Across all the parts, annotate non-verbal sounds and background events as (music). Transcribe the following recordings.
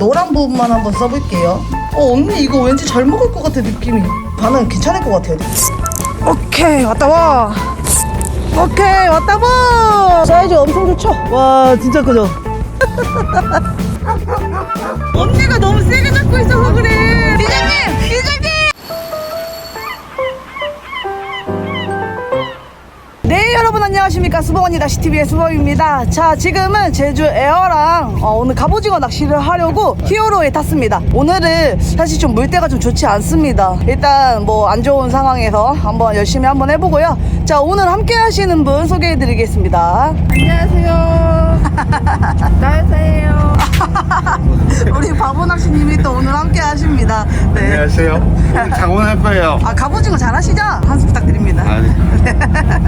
노란 부분만 한번 써볼게요. 어 언니 이거 왠지 잘 먹을 것 같아 느낌이. 반응 괜찮을 것 같아요. 오케이 왔다 와. 오케이 왔다 봐. 사이즈 엄청 좋죠? 와 진짜 크죠? (laughs) 언니가 너무 세게 잡고 있어서 그래. 이장님 이장님. 안녕하십니까 수봉언니 낚시TV의 수봉입니다 자 지금은 제주 에어랑 어, 오늘 갑오징어 낚시를 하려고 히어로에 탔습니다 오늘은 사실 좀 물때가 좀 좋지 않습니다 일단 뭐 안 좋은 상황에서 한번 열심히 한번 해보고요 자 오늘 함께 하시는 분 소개해 드리겠습니다 안녕하세요. (laughs) 나여사예요. (laughs) 우리 바보 낚시님이 또 오늘 함께 하십니다 네. 안녕하세요. 오늘 장원할 거예요. 아 갑오징어 잘하시죠? 한수 부탁드립니다 아니, 자 (laughs)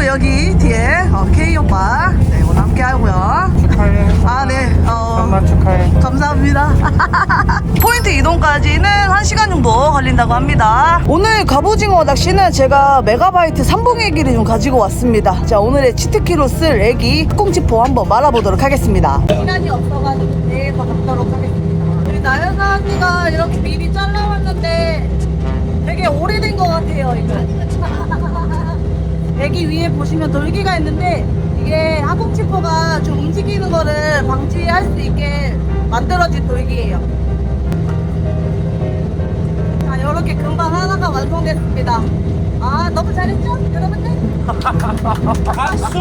그리고 여기 뒤에 어, K 오빠 네 오늘 함께 하고요 축하해. 아 네 어, 한번 축하해. 감사합니다. (laughs) 포인트 이동까지는 1시간 정도 걸린다고 합니다. 오늘 갑오징어 낚시는 제가 메가바이트 삼봉애기를 좀 가지고 왔습니다. 자, 오늘의 치트키로 쓸 애기 꽁치포 한번 말아보도록 하겠습니다. 시간이 없어가지고 내일 더 갖도록 하겠습니다. 우리 나연아 언니가 이렇게 미리 잘라왔는데 되게 오래된 것 같아요, 이거. 애기 위에 보시면 돌기가 있는데 이게 항공치포가 좀 움직이는 거를 방지할 수 있게 만들어진 돌기예요. 자, 이렇게 금방 하나가 완성됐습니다. 아, 너무 잘했죠, 여러분들? (laughs) 박수!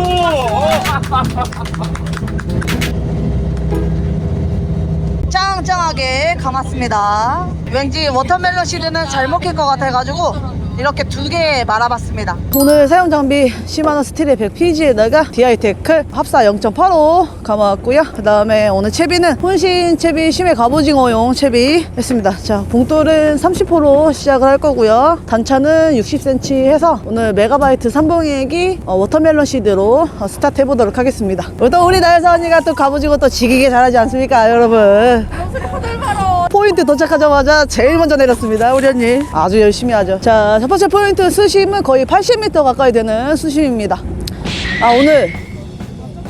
(laughs) 짱짱하게 감았습니다. 왠지 워터멜론 시드는 잘 먹힐 것 같아가지고 이렇게 두 개 말아봤습니다. 오늘 사용 장비 10만원 스틸의 100 PG에다가 DI테크 합사 0.85 감아왔고요. 그 다음에 오늘 채비는 혼신 채비 심해 갑오징어용 채비 했습니다. 자, 봉돌은 30호로 시작을 할 거고요. 단차는 60cm 해서 오늘 메가바이트 삼봉액이 어, 워터멜론 시드로 어, 스타트 해보도록 하겠습니다. 또 우리 나여사 언니가 또 갑오징어 또 지기게 잘하지 않습니까, 여러분? 포인트 도착하자마자 제일 먼저 내렸습니다 우리 언니 아주 열심히 하죠 자 첫 번째 포인트 수심은 거의 80m 가까이 되는 수심입니다 아 오늘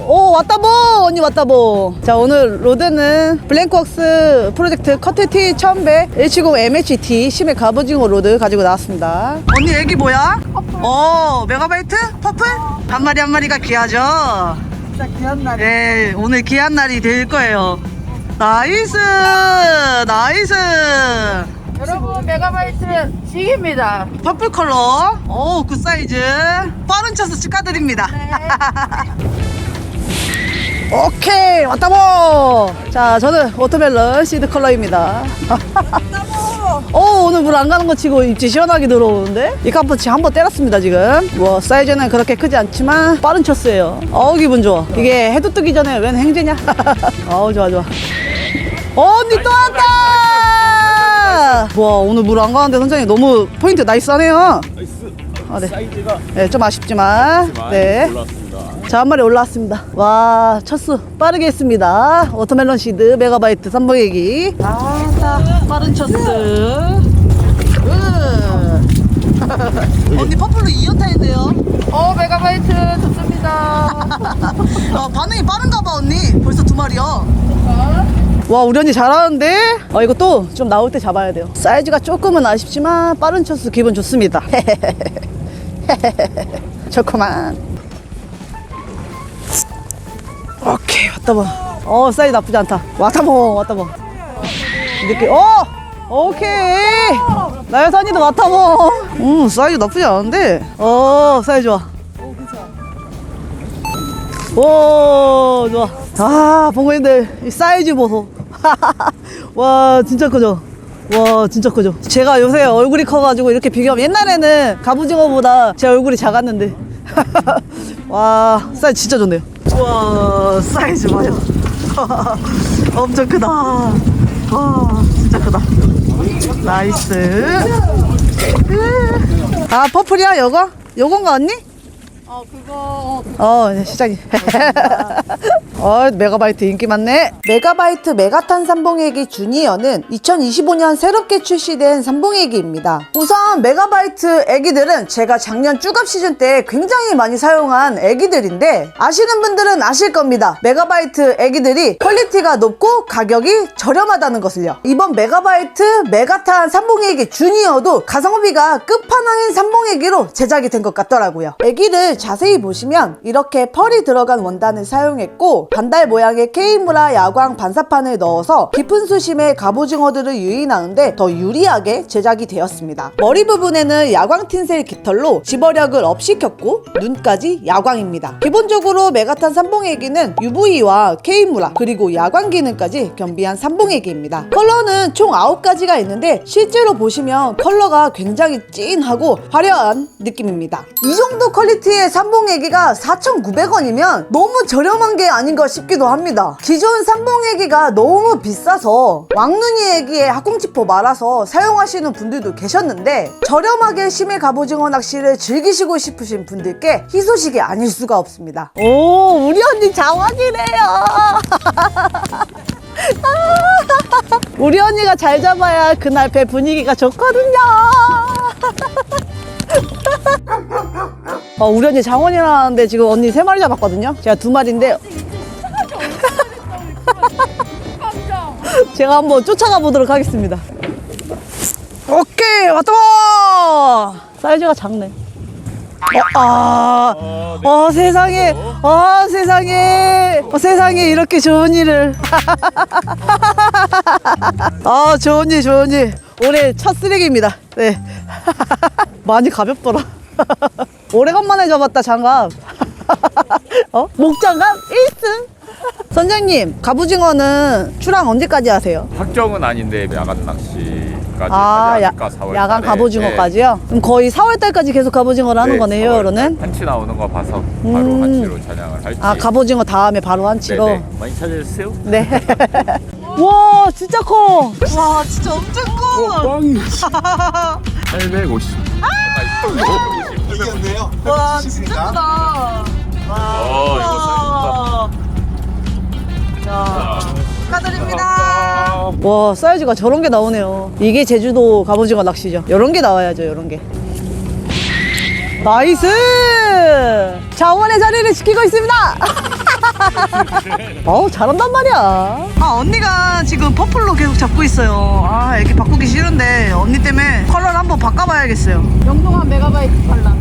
오 왔다보 언니 왔다보 자 오늘 로드는 블랭크웍스 프로젝트 커트T 1100 170 MHT 심해 갑오징어 로드 가지고 나왔습니다 언니 애기 뭐야? 어 메가바이트? 퍼플? 한 마리 한 마리가 귀하죠 진짜 귀한 날. 네, 오늘 귀한 날이 될 거예요. 나이스! 나이스! 여러분 메가바이트 지입니다. 퍼플 컬러. 오, 굿 사이즈. 빠른 차수 축하드립니다. 오케이, 왔다보! 자, 저는 워터멜론 시드 컬러입니다. (laughs) 오, 오늘 물 안 가는 거 치고 입지 시원하게 들어오는데? 이 깜빡치 한번 때렸습니다, 지금. 뭐, 사이즈는 그렇게 크지 않지만 빠른 첫스예요 어우, 기분 좋아. 이게 해도 뜨기 전에 웬 행제냐? (laughs) 어우, 좋아, 좋아. 언니 또 왔다! 와, 오늘 물 안 가는데 선장님 너무 포인트 나이스하네요. 나이스. 아, 네. 사이즈가 네, 좀 아쉽지만. 네. 올랐습니다. 자, 한 마리 올라왔습니다. 와, 첫수 빠르게 했습니다. 워터멜론 시드 메가바이트 삼봉얘기. 아, 자, 빠른 첫수. 언니 퍼플로 2연타 했네요. 어 메가바이트 좋습니다. (laughs) 어, 반응이 빠른가 봐, 언니. 벌써 두 마리야. 와, 우리 언니 잘하는데? 어, 이거 또 좀 나올 때 잡아야 돼요. 사이즈가 조금은 아쉽지만 빠른 첫수 기분 좋습니다. (laughs) 좋구만. 왔다 봐. 어, 사이즈 나쁘지 않다. 왔다 봐, 왔다 봐. 느낌, 어! 오케이! 나의 산이도 왔다 봐. 음, 사이즈 나쁘지 않은데? 어, 사이즈 좋아. 오 좋아 아 봉고님들 이 사이즈 보소 (laughs) 와 진짜 크죠 와 진짜 크죠 제가 요새 얼굴이 커가지고 이렇게 비교하면 옛날에는 갑오징어보다 제 얼굴이 작았는데 와 사이즈 진짜 좋네요. 와 사이즈 맞아 엄청 크다. 와 진짜 크다. 나이스. 아 퍼플이야 요거? 요건가 언니? 어 그거. 어, 이제 시작이. 어, 메가바이트 인기 많네. 메가바이트 메가탄 삼봉애기 주니어는 2025년 새롭게 출시된 삼봉애기입니다. 우선 메가바이트 애기들은 제가 작년 쭈갑 시즌 때 굉장히 많이 사용한 애기들인데 아시는 분들은 아실 겁니다. 메가바이트 애기들이 퀄리티가 높고 가격이 저렴하다는 것을요. 이번 메가바이트 메가탄 삼봉애기 주니어도 가성비가 끝판왕인 삼봉애기로 제작이 된 것 같더라고요. 애기를 자세히 보시면 이렇게 펄이 들어간 원단을 사용했고 반달 모양의 케이무라 야광 반사판을 넣어서 깊은 수심의 갑오징어들을 유인하는데 더 유리하게 제작이 되었습니다. 머리 부분에는 야광 틴셀 깃털로 집어력을 업시켰고 눈까지 야광입니다. 기본적으로 메가탄 삼봉애기는 UV와 케이무라 그리고 야광 기능까지 겸비한 삼봉애기입니다. 컬러는 총 9가지가 있는데 실제로 보시면 컬러가 굉장히 진하고 화려한 느낌입니다. 이 정도 퀄리티의 삼봉애기가 4,900원이면 너무 저렴한 게 아닌가 싶기도 합니다. 기존 삼봉애기가 너무 비싸서 왕눈이 애기에 학꽁지포 말아서 사용하시는 분들도 계셨는데 저렴하게 심해 갑오징어 낚시를 즐기시고 싶으신 분들께 희소식이 아닐 수가 없습니다. 오, 우리 언니 자원이래요. (laughs) 우리 언니가 잘 잡아야 그날 배 분위기가 좋거든요. (laughs) 어, 우리 언니 장원이라는데 지금 언니 세 마리 잡았거든요. 제가 두 마리인데. 제가 한번 쫓아가 보도록 하겠습니다. 오케이, 왔다! 사이즈가 작네. 어, 아, 어, 세상에, 어, 세상에, 어, 세상에 이렇게 좋은 일을. 아, (laughs) 좋은 일, 좋은 일. 올해 첫 쓰레기입니다. 네. (laughs) 많이 가볍더라. (laughs) 오래간만에 잡았다, 장갑. (laughs) 어? 목장갑 1승? 선장님, 갑오징어는 출항 언제까지 하세요? 확정은 아닌데 야간 낚시까지 아, 하지 야, 않을까, 4월 야간. 갑오징어까지요? 그럼 거의 4월달까지 계속 갑오징어를 하는 네, 거네요, 4월 여러는? 달 한치 나오는 거 봐서 바로 음. 한치로 전향을 할지 아, 갑오징어 다음에 바로 한치로? 네네. 많이 찾아주세요 네. (laughs) 와, 진짜 커. 와, 진짜 엄청 커. 850 이겼네요. (laughs) 와, 진짜 크다. 어 이거 자, 축하드립니다. 와, 사이즈가 저런 게 나오네요. 이게 제주도 갑오징어 낚시죠. 이런 게 나와야죠, 이런 게. 나이스! 자원의 자리를 지키고 있습니다! (laughs) (laughs) 어우, 잘한단 말이야. 아, 언니가 지금 퍼플로 계속 잡고 있어요. 아, 이렇게 바꾸기 싫은데, 언니 때문에 컬러를 한번 바꿔봐야겠어요. 영동한 메가바이트 관람.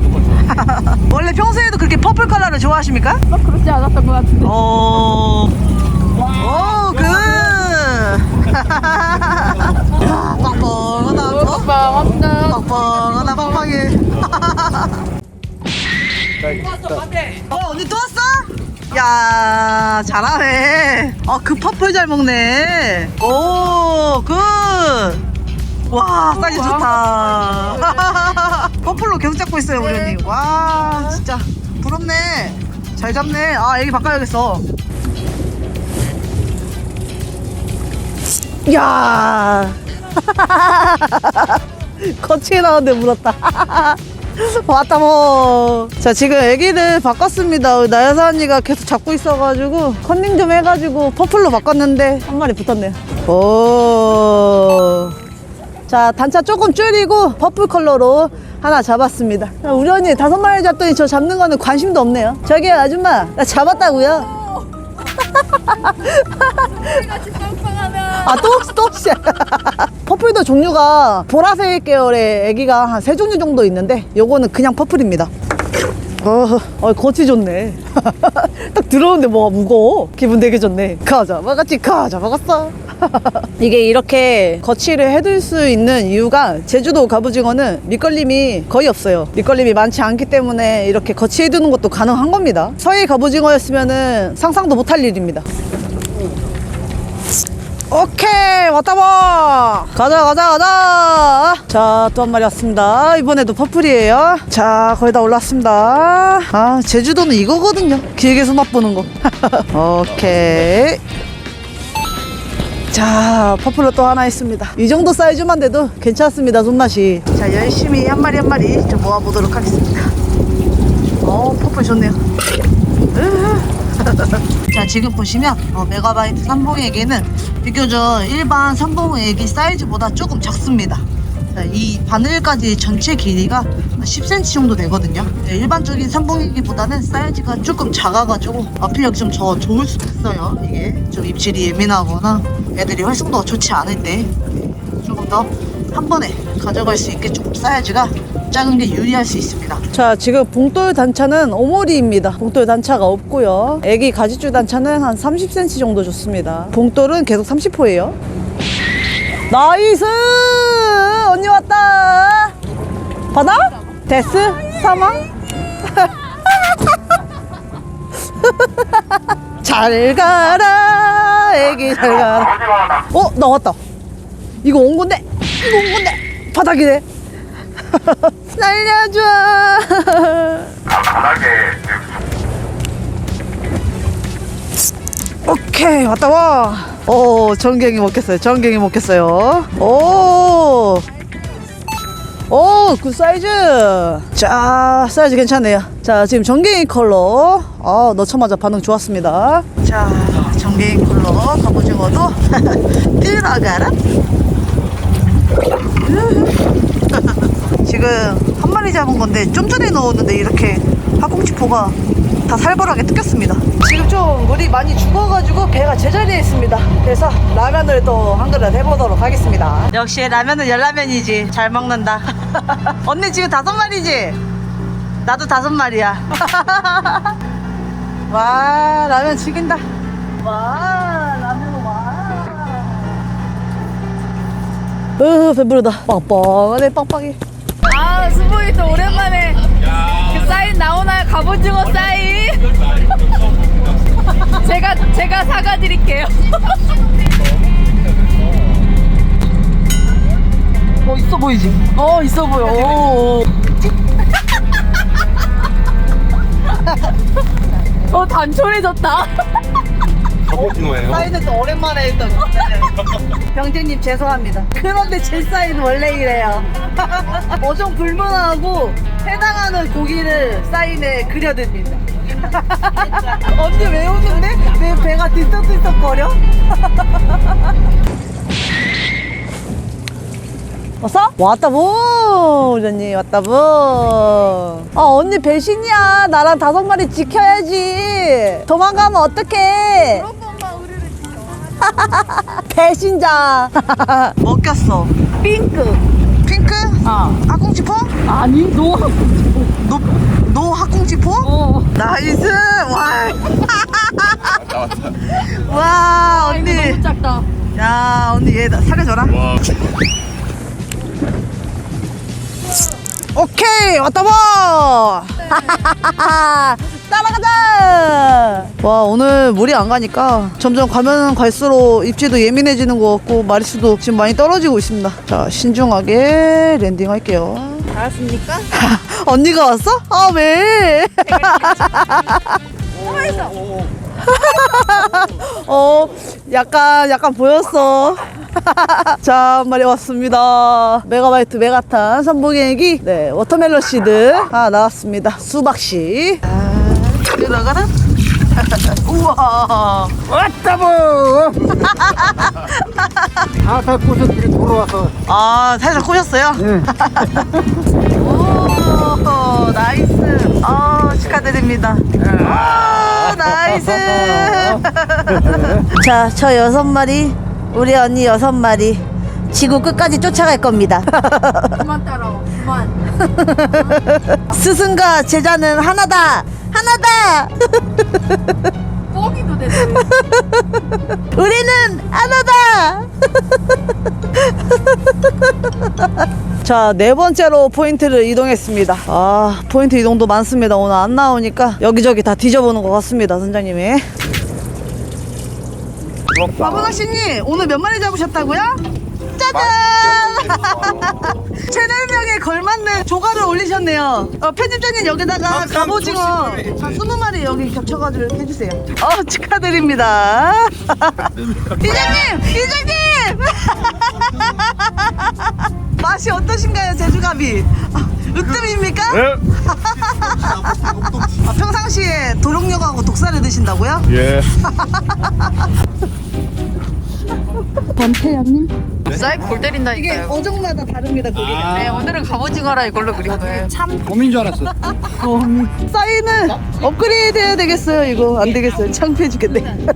(laughs) 원래 평소에도 그렇게 퍼플 컬러를 좋아하십니까? 막 그렇지 않았던 것 같은데. 오, 오, 그. 야, 빵빵하다. 어? 오빠 왕당. 빵빵하다, 빵빵해. 어, 언니 또 왔어? 야, 잘하네. 어, 그 퍼플 잘 먹네. 오, 굿. 와, 사이즈 좋다. (laughs) 퍼플로 계속 잡고 있어요, 우리 언니. 와, 진짜 부럽네. 잘 잡네. 아, 애기 바꿔야겠어. 야 (laughs) 거치게 나왔는데 물었다 (laughs) (laughs) 왔다 뭐 자 지금 애기를 바꿨습니다. 나여사 언니가 계속 잡고 있어가지고 컨닝 좀 해가지고 퍼플로 바꿨는데 한 마리 붙었네요. 오 자 단차 조금 줄이고 퍼플 컬러로 하나 잡았습니다. 자, 우리 언니 다섯 마리 잡더니 저 잡는 거는 관심도 없네요. 저기 아줌마. 나 잡았다고요 아, 또, 또, 씨. 퍼플도 종류가 보라색 계열의 애기가 한 세 종류 정도 있는데, 요거는 그냥 퍼플입니다. 어, 어, 거치 좋네. (laughs) 딱 들어오는데 뭐가 무거워. 기분 되게 좋네. 가자, 막았지, 가자, 막았어. (laughs) 이게 이렇게 거치를 해둘 수 있는 이유가 제주도 갑오징어는 밑걸림이 거의 없어요. 밑걸림이 많지 않기 때문에 이렇게 거치해두는 것도 가능한 겁니다. 서해 갑오징어였으면은 상상도 못할 일입니다. 오케이 왔다 봐 가자 가자 가자. 자 또 한 마리 왔습니다. 이번에도 퍼플이에요. 자 거의 다 올랐습니다. 아 제주도는 이거거든요. 길게서 맛보는 거. (laughs) 오케이 자 퍼플로 또 하나 있습니다 이 정도 사이즈만 돼도 괜찮습니다 손맛이 자 열심히 한 마리 한 마리 좀 모아보도록 하겠습니다 어 퍼플 좋네요. (laughs) 자 지금 보시면 어, 메가바이트 삼봉액에는 비교적 일반 삼봉액이 사이즈보다 조금 작습니다. 자, 이 바늘까지 전체 길이가 10cm 정도 되거든요. 네, 일반적인 삼봉액기보다는 사이즈가 조금 작아가지고 어필력이 좀 더 좋을 수도 있어요. 이게 좀 입질이 예민하거나 애들이 활성도가 좋지 네, 조금 더 한 번에 가져갈 수 있게 조금 사이즈가 작은 게 유리할 수 있습니다. 자, 지금 봉돌 단차는 오모리입니다. 봉돌 단차가 없고요. 애기 가지줄 단차는 한 30cm 정도 좋습니다. 봉돌은 계속 30호예요. 나이스! 언니 왔다! 받아? 데스? 사망? (laughs) 잘 가라, 애기 잘 가라. 어, 나왔다. 이거 온 건데? 이거 온 건데? 바닥이네. (laughs) 살려줘. (laughs) 오케이 왔다 와. 오 전갱이 먹겠어요. 전갱이 먹겠어요. 오. 오, 굿 사이즈. 자, 사이즈 괜찮네요. 자, 지금 전갱이 컬러. 아, 넣자마자 반응 좋았습니다. 자, 전갱이 컬러 갑오징어도 (laughs) 들어가라. (laughs) 지금 한 마리 잡은 건데 좀 전에 넣었는데 이렇게 학꽁치포가 다 살벌하게 뜯겼습니다. 지금 좀 물이 많이 죽어가지고 배가 제자리에 있습니다. 그래서 라면을 또 한 그릇 해보도록 하겠습니다. 역시 라면은 열라면이지. 잘 먹는다. (laughs) 언니 지금 다섯 마리지? 나도 다섯 마리야. (laughs) 와 라면 죽인다. 와 라면 와. 으 배부르다. 빵빵하네 빵빵해. 아 스보이트 오랜만에 그 사인 나오나요? 갑오징어 사인? (laughs) 제가 제가 사가드릴게요. 어 있어 보이지? 어 있어 보여. 오. (laughs) 어 단촐해졌다. 갑오징어예요? 사인은 또 오랜만에 했던 병재님 죄송합니다. 그런데 제 사인은 원래 이래요. (laughs) 어종 불문하고 해당하는 고기를 사인에 그려듭니다. (laughs) 언니 왜 오는데? 내 배가 들썩들썩거려? 왔어? (laughs) 왔다 보 우리 언니 왔다 보아 언니 배신이야 나랑 다섯 마리 지켜야지 도망가면 어떡해 (laughs) 배신자 먹혔어 핑크 핑크? 아 학꽁치포? 아니 너. 노, 노 학꽁치포? 어. 나이스 와, 왔다. 와 아, 언니 너무 작다. 야 언니 얘 살려줘라 와. 오케이 왔다 봐 (laughs) 따라가자! 와 오늘 물이 안 가니까 점점 가면 갈수록 입질도 예민해지는 것 같고 마리수도 지금 많이 떨어지고 있습니다. 자 신중하게 랜딩 할게요. 알았습니까? (laughs) 언니가 왔어? 아 왜? (laughs) 어 약간 약간 보였어. (laughs) 자 한 마리 왔습니다. 메가바이트 메가탄 선봉액이 네 워터멜론 시드. 하나 나왔습니다. 수박 씨. 아, 들어가라 (laughs) 우와 왔다고! (laughs) 아까 꼬셔 들이 돌아와서 아 살짝 꼬셨어요? 예. (laughs) 오 나이스 아 축하드립니다 아 나이스 자 저 여섯 마리 우리 언니 여섯 마리 지구 끝까지 쫓아갈 겁니다 그만 따라와. 그만. (laughs) 스승과 제자는 하나다 하나다 뻥이도 되네. (laughs) 우리는 하나다 (laughs) 자, 네 번째로 포인트를 이동했습니다. 아, 포인트 이동도 많습니다. 오늘 안 나오니까 여기저기 다 뒤져보는 것 같습니다, 선장님이. 바보낚시님, 오늘 몇 마리 잡으셨다고요? 짜잔! 채널명에 걸맞는 조가를 올리셨네요. 어, 편집자님 여기다가 갑오징어 한 20마리 여기 겹쳐가지고 이렇게 해주세요. 어, 축하드립니다. (laughs) 이장님! 이장님! (laughs) 맛이 어떠신가요, 제주갑이? 아, 으뜸입니까? 네. 아, 평상시에 도룡령하고 독살을 드신다고요? 예. (laughs) 사이 골 때린다니까요. 이게 어종마다 다릅니다 고기가 네, 오늘은 갑오징어라 이걸로 그린 거예요. 곰인 줄 알았어. 사인은 업그레이드 해야 되겠어요 이거. 안 되겠어요. 창피해 죽겠네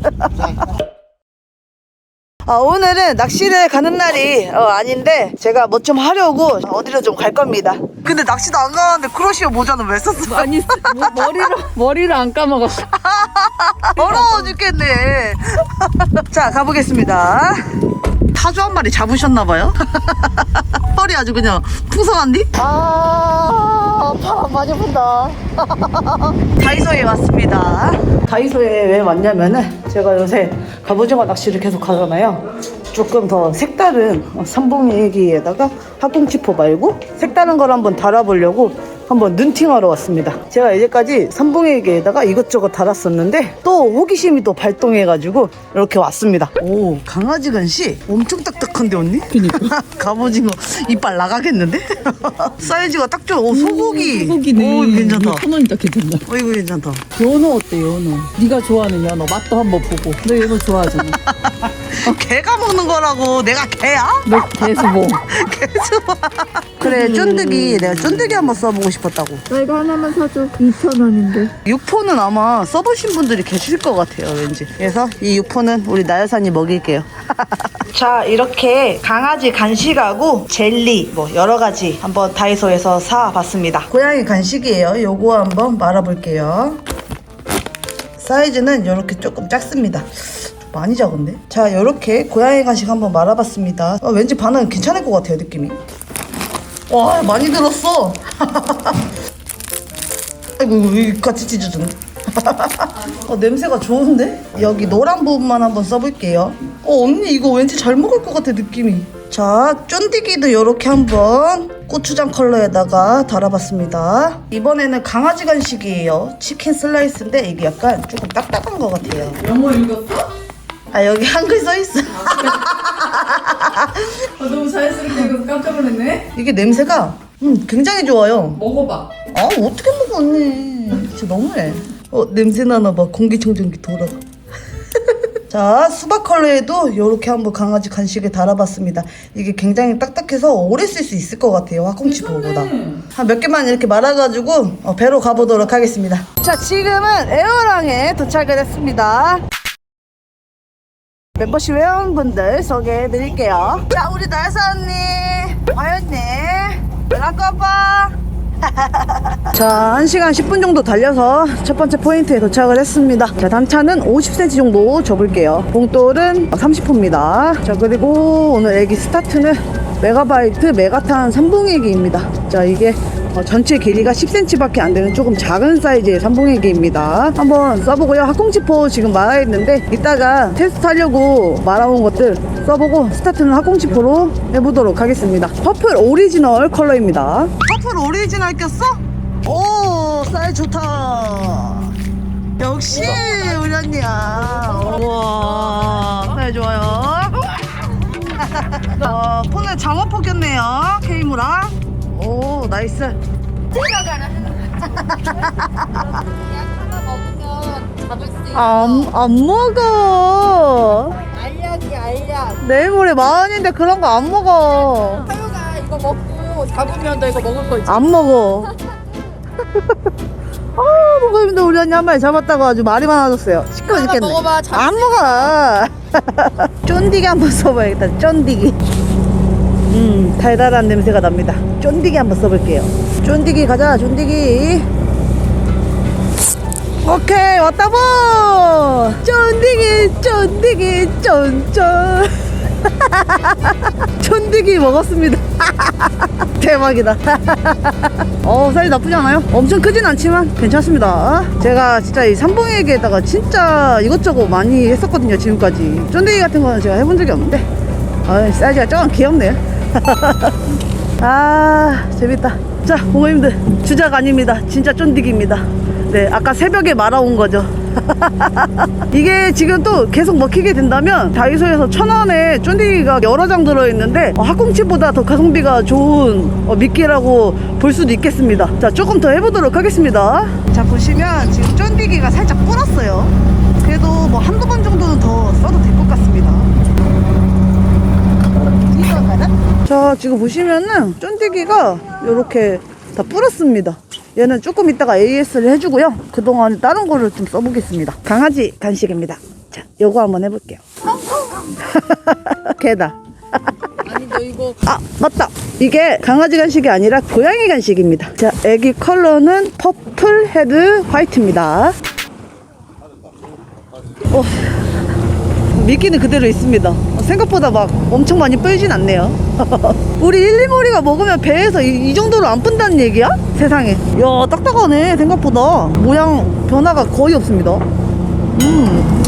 아, 오늘은 낚시를 가는 날이 어, 아닌데 제가 뭐 좀 하려고 어디로 좀 갈 겁니다 근데 낚시도 안 가는데 크로시오 모자는 왜 썼어? 아니 뭐, 머리를 머리를 안 감아가. (laughs) 더러워 죽겠네 (laughs) 자 가보겠습니다 타조 한 마리 잡으셨나봐요? (laughs) 털이 아주 그냥 풍성한디? 아 바람 많이 분다. (laughs) 다이소에 왔습니다. 다이소에 왜 왔냐면은 제가 요새 갑오징어 낚시를 계속 하잖아요. 조금 더 색다른 삼봉애기에다가 학꽁치포 말고 색다른 걸 한번 달아보려고 한번 눈팅하러 왔습니다. 제가 이제까지 삼봉에게에다가 이것저것 달았었는데 또 호기심이 또 발동해가지고 이렇게 왔습니다. 오 강아지 간시 엄청 딱딱한데 언니? (laughs) 갑오징어 이빨 나가겠는데? (laughs) 사이즈가 딱 좋아. 오 소고기. 소고기네. 오 괜찮다. 천 원이다 괜찮다. 어 이거 괜찮다. 연어 어때 연어? 네가 좋아하는 연어 맛도 한번 보고. 너 연어 좋아하잖아. (laughs) 개가 먹는 거라고 내가 개야? 너 개수봉. 개좋아. 그래 쫀득이 내가 쫀득이 한번 써보고 싶었다고. 나 이거 하나만 사줘. 2천 원인데. 육포는 아마 써보신 분들이 계실 것 같아요, 왠지. 그래서 이 육포는 우리 나여사님 먹일게요. (laughs) 자, 이렇게 강아지 간식하고 젤리, 뭐 여러 가지 한번 다이소에서 사봤습니다. 고양이 간식이에요. 요거 한번 말아볼게요. 사이즈는 이렇게 조금 작습니다. 좀 많이 작은데? 자, 이렇게 고양이 간식 한번 말아봤습니다. 어, 왠지 반응 괜찮을 것 같아요, 느낌이. 와, 많이 들었어. (laughs) 아이고 같이 찢어졌네 (laughs) 어, 냄새가 좋은데? 여기 노란 부분만 한번 써볼게요 어 언니 이거 왠지 잘 먹을 것 같아 느낌이 자 쫀디기도 이렇게 한번 고추장 컬러에다가 달아봤습니다 이번에는 강아지 간식이에요 치킨 슬라이스인데 이게 약간 조금 딱딱한 것 같아요 영어 읽었어? 아 여기 한글 써 있어. 아, 너무 자연스럽게 깜짝 놀랐네. 이게 냄새가 음, 굉장히 좋아요. 먹어봐. 아 어떻게 먹어 언니? 진짜 너무해. 어 냄새 나나 봐. 공기청정기 돌아가 (laughs) 자 수박 컬러에도 이렇게 한번 강아지 간식에 달아봤습니다. 이게 굉장히 딱딱해서 오래 쓸 수 있을 것 같아요. 화콩치보보다 한 몇 개만 이렇게 말아가지고 어, 배로 가보도록 하겠습니다. 자 지금은 에어랑에 도착을 했습니다 멤버십 회원분들 소개해 드릴게요 (laughs) 자 우리 나사 언니 화연네 연락꺼봐 자, 1시간 10분 정도 달려서 첫 번째 포인트에 도착을 했습니다. 자, 단차는 50cm 정도 접을게요. 봉돌은 30호입니다. 자, 그리고 오늘 애기 스타트는 메가바이트 메가탄 삼봉애기입니다. 자, 이게 어, 전체 길이가 10cm밖에 안 되는 조금 작은 사이즈의 삼봉애기입니다. 한번 써보고요. 학꽁지포 지금 말아있는데 이따가 테스트 하려고 말아온 것들 써보고 스타트는 학꽁지포로 해보도록 하겠습니다. 퍼플 오리지널 컬러입니다. 퍼플 오리지널 꼈어? 오 사이즈 좋다. 역시 우리 언니야. 우와 사이즈 좋아요. (laughs) 어, 폰에 장어 포 꼈네요. 케이무라. 오 나이스. 안, 안 먹어. 알약이 알약. 내일 모레 마흔인데 그런 거 안 먹어. 하유가 이거 먹고 잡으면 너 이거 먹을 거 있지. 안 먹어. (laughs) 아, 먹고 있는데 우리 언니 한 마리 잡았다고 아주 말이 많아졌어요. 시끄러 하나 죽겠네. 먹어봐. 안 먹어. (laughs) 쫀디기 한번 써봐야겠다. 쫀디기. 음, 달달한 냄새가 납니다. 쫀디기 한번 써볼게요. 쫀디기 가자, 쫀디기. 오케이, 왔다보! 쫀디기, 쫀디기, 쫀쫀. (laughs) 쫀디기 먹었습니다. (laughs) 대박이다. (laughs) 어, 사이 나쁘지 않아요? 엄청 크진 않지만 괜찮습니다. 제가 진짜 이 삼봉에게다가 진짜 이것저것 많이 했었거든요, 지금까지. 쫀디기 같은 거는 제가 해본 적이 없는데. 아, 사이즈가 조금 귀엽네요. (laughs) 아, 재밌다. 자, 부모님들, 주작 아닙니다. 진짜 쫀디기입니다. 네, 아까 새벽에 말아온 거죠. (laughs) 이게 지금 또 계속 먹히게 된다면 다이소에서 천 원에 쫀디기가 여러 장 들어있는데 어, 학꽁치보다 더 가성비가 좋은 어, 미끼라고 볼 수도 있겠습니다. 자 조금 더 해보도록 하겠습니다. 자 보시면 지금 쫀디기가 살짝 불었어요. 그래도 뭐 한두 번 정도는 더 써도 될 것 같습니다. 자 지금 보시면은 쫀디기가 이렇게 다 불었습니다. 얘는 조금 있다가 AS를 해주고요. 그동안 다른 거를 좀 써보겠습니다. 강아지 간식입니다. 자 요거 한번 해볼게요. (laughs) 개다. 아니 너 이거 (laughs) 아 맞다. 이게 강아지 간식이 아니라 고양이 간식입니다. 자 애기 컬러는 퍼플 헤드 화이트입니다. 어, 미끼는 그대로 있습니다 생각보다 막 엄청 많이 빼진 않네요. (laughs) 우리 일리머리가 먹으면 배에서 이, 이 정도로 안 쁜다는 얘기야? 세상에. 야 딱딱하네 생각보다. 모양 변화가 거의 없습니다. 음.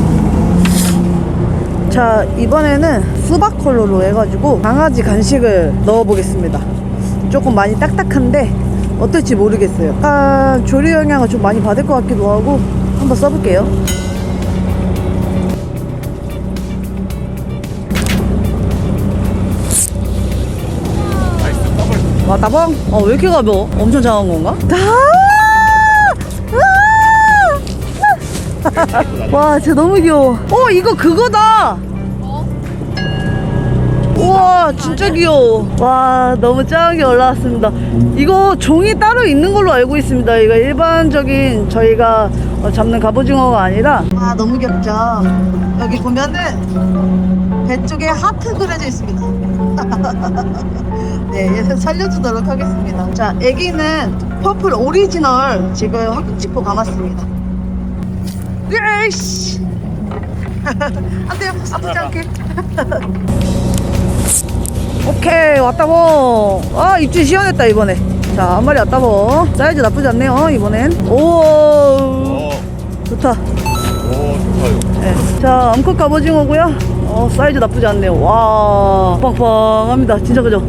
자 이번에는 수박 컬러로 해가지고 강아지 간식을 넣어보겠습니다. 조금 많이 딱딱한데 어떨지 모르겠어요. 약간 조리 영향을 좀 많이 받을 것 같기도 하고 한번 써볼게요 와 따봉? 어 왜 이렇게 가벼워? 엄청 작은 건가? 다! 아! (laughs) 와 진짜 너무 귀여워 어 이거 그거다 우와 진짜 귀여워 와 너무 짱하게 올라왔습니다 이거 종이 따로 있는 걸로 알고 있습니다 이거 일반적인 저희가 어, 잡는 갑오징어가 아니라 아 너무 귀엽죠 여기 보면은 배 쪽에 하트 그려져 있습니다 (laughs) 네 살려주도록 하겠습니다. 자 애기는 퍼플 오리지널 지금 학급지포 감았습니다. 예이씨! (laughs) 안 돼요 아프지 않게. (laughs) 오케이 왔다 뭐아 입질 시원했다 이번에. 자 한 마리 왔다 뭐. 사이즈 나쁘지 않네요 이번엔. 오 어, 좋다. 오, 좋아요. 네. 자 암컷 갑오징어고요 어 사이즈 나쁘지 않네요. 와 빵빵합니다. 진짜 그죠.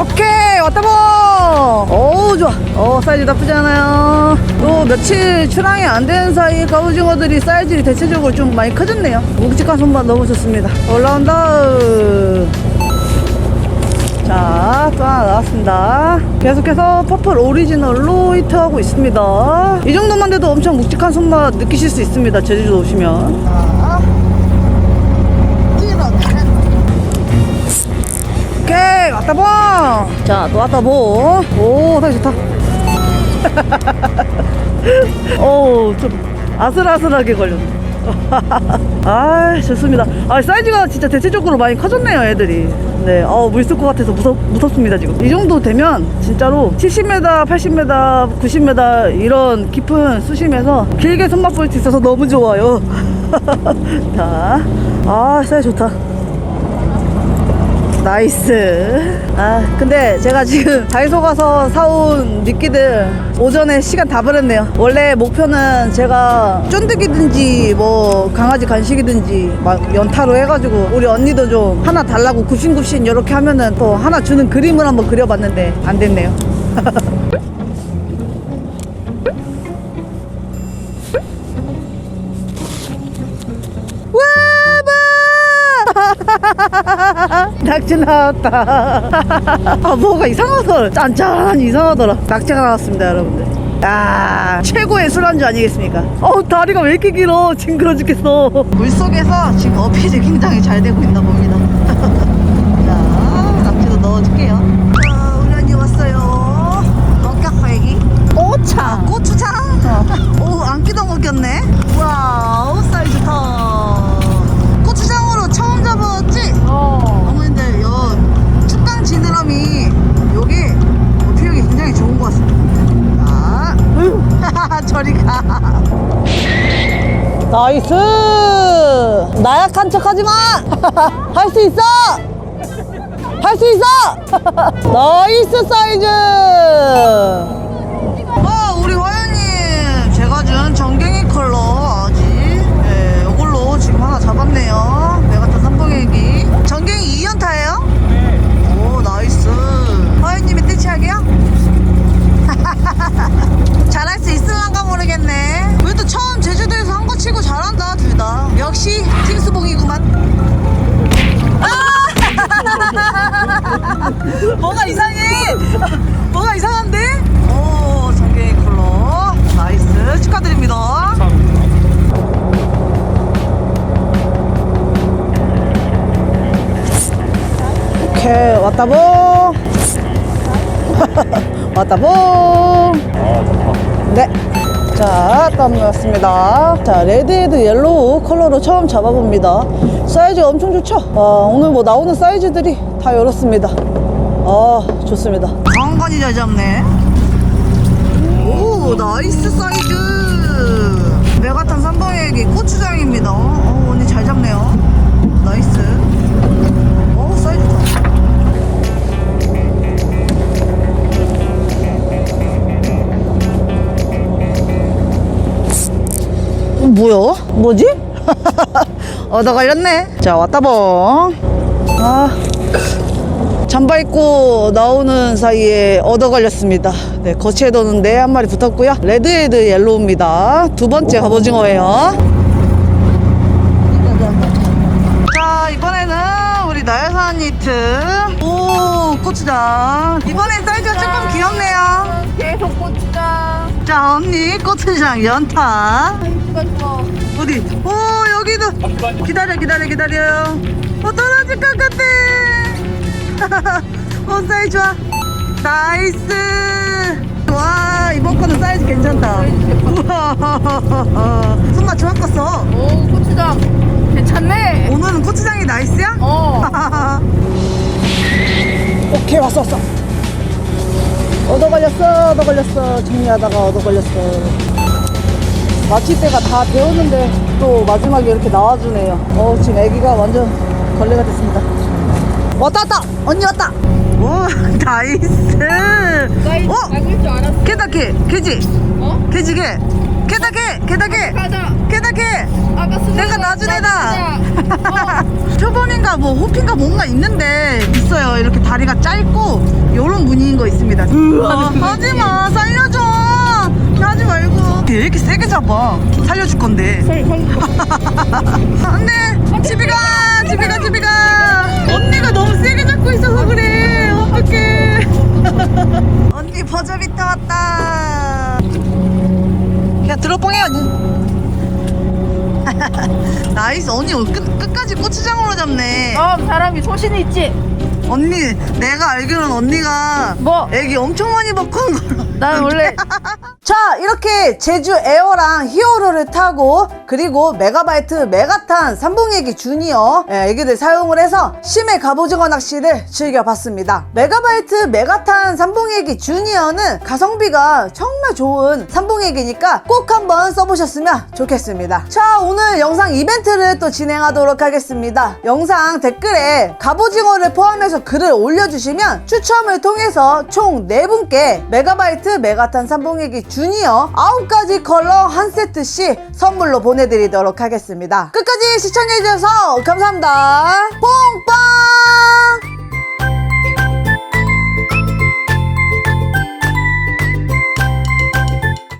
오케이 왔다 뭐오 좋아. 어 사이즈 나쁘지 않아요. 또 며칠 출항이 안 되는 사이 갑오징어들이 사이즈를 대체적으로 좀 많이 커졌네요. 묵직한 손맛 너무 좋습니다. 올라온 다 자, 또 하나 나왔습니다. 계속해서 퍼플 오리지널로 히트하고 있습니다. 이 정도만 돼도 엄청 묵직한 손맛 느끼실 수 있습니다. 제주도 오시면. 오케이, 왔다 봐. 자, 또 왔다 보. 오, 사이 좋다. (laughs) 오, 좀 아슬아슬하게 걸렸네. (laughs) 아 좋습니다. 아 사이즈가 진짜 대체적으로 많이 커졌네요 애들이. 네, 어, 물 쓸 것 같아서 무섭, 무섭습니다 지금. 이 정도 되면 진짜로 70m, 80m, 90m 이런 깊은 수심에서 길게 손맛 볼 수 있어서 너무 좋아요. (laughs) 자, 아 사이즈 좋다. 나이스. 아, 근데 제가 지금 (laughs) 다이소 가서 사온 미끼들 오전에 시간 다 버렸네요. 원래 목표는 제가 쫀득이든지 뭐 강아지 간식이든지 막 연타로 해가지고 우리 언니도 좀 하나 달라고 굽신굽신 이렇게 하면은 또 하나 주는 그림을 한번 그려봤는데 안 됐네요. (laughs) 낙지 나왔다. (laughs) 아, 뭐가 이상하더라. 짠짠 이상하더라. 낙지가 나왔습니다, 여러분들. 야 최고의 술안주 아니겠습니까? 어우, 다리가 왜 이렇게 길어? 징그러 죽겠어. 물 속에서 지금 어필이 굉장히 잘 되고 있나 봅니다. 나이스! 나약한 척 하지 마! (laughs) 할 수 있어! 할 수 있어! (laughs) 나이스 사이즈 역시 킹스봉이구만. 아! (laughs) 뭐가 이상해? 뭐가 이상한데? 오, 정계 컬러. 나이스. 축하드립니다. 오케이, 왔다보. (laughs) 왔다보. 아, 좋다. 네. 자, 담았습니다. 자, 레드헤드 옐로우 컬러로 처음 잡아봅니다. 사이즈 엄청 좋죠? 아, 오늘 뭐 나오는 사이즈들이 다 열었습니다. 아, 좋습니다. 강건이 잘 잡네. 오, 나이스 사이즈. 메가탄 삼방액이 고추장입니다. 어, 언니 잘 잡네요. 나이스. 뭐야? 뭐지? (laughs) 얻어 걸렸네. 자, 왔다 봉. 아. 잠바 입고 나오는 사이에 얻어 걸렸습니다. 네, 거치에 도는 네한 마리 붙었고요. 레드헤드 옐로우입니다. 두 번째 갑오징어예요. 자, 이번에는 우리 나야산 니트. 오, 고추장. 이번엔 사이즈가 조금 귀엽네요. 계속 고추장. 자, 언니, 고추장 연타. 어디? 오, 여기도. 기다려, 기다려, 기다려요. 어, 떨어질 것 같아. (laughs) 어, 사이즈 좋아. 나이스. 와, 이번 거는 사이즈 괜찮다. 우와. 손맛 좋아 껐어. 오, 고추장. 괜찮네. 오늘은 고추장이 나이스야? 어. (laughs) 오케이, 왔어, 왔어. 얻어 걸렸어, 얻어 걸렸어. 정리하다가 얻어 걸렸어. 마취대가 다 되었는데 또 마지막에 이렇게 나와주네요. 어, 지금 애기가 완전 걸레가 됐습니다. 왔다, 왔다! 언니 왔다! 오, (laughs) 나이스! 사이즈 어? 작을 줄 알았어. 개다케, 개지, 어? 개지게, 개다케, 개다케, 가자. 개다케! 아까 쓰는 내가 거 나준 애다. 어. 표본인가 뭐 호핀가 뭔가 있는데 있어요. 이렇게 다리가 짧고 요런 무늬인 거 있습니다. 아, 하지 마, 살려줘. 하지 말고. 왜 이렇게 세게 잡아? 살려줄 건데. (laughs) 안돼, 집에 가, 집에 가, 집에 가. 언니가 너무 세게 잡고 있어서 그래. 어떡해. (laughs) 언니 버저비터 왔다. 야 들어뽕해 언니. (laughs) 나이스 언니 끝, 끝까지 고추장으로 잡네 어, 사람이 소신이 있지. 언니 내가 알기로는 언니가 뭐? 애기 엄청 많이 먹고 온 걸로 난 원래 자 이렇게 제주 에어랑 히어로를 타고 그리고 메가바이트 메가탄 삼봉애기 주니어 예, 애기들 사용을 해서 심해 갑오징어 낚시를 즐겨봤습니다. 메가바이트 메가탄 삼봉애기 주니어는 가성비가 정말 좋은 삼봉애기니까 꼭 한번 써보셨으면 좋겠습니다. 자 오늘 영상 이벤트를 또 진행하도록 하겠습니다. 영상 댓글에 갑오징어를 포함해서 글을 올려주시면 추첨을 통해서 총 4분께 메가바이트 메가탄 삼봉애기 주니어 9가지 컬러 한 세트씩 선물로 보내드리도록 하겠습니다. 끝까지 시청해주셔서 감사합니다. 뽕빵!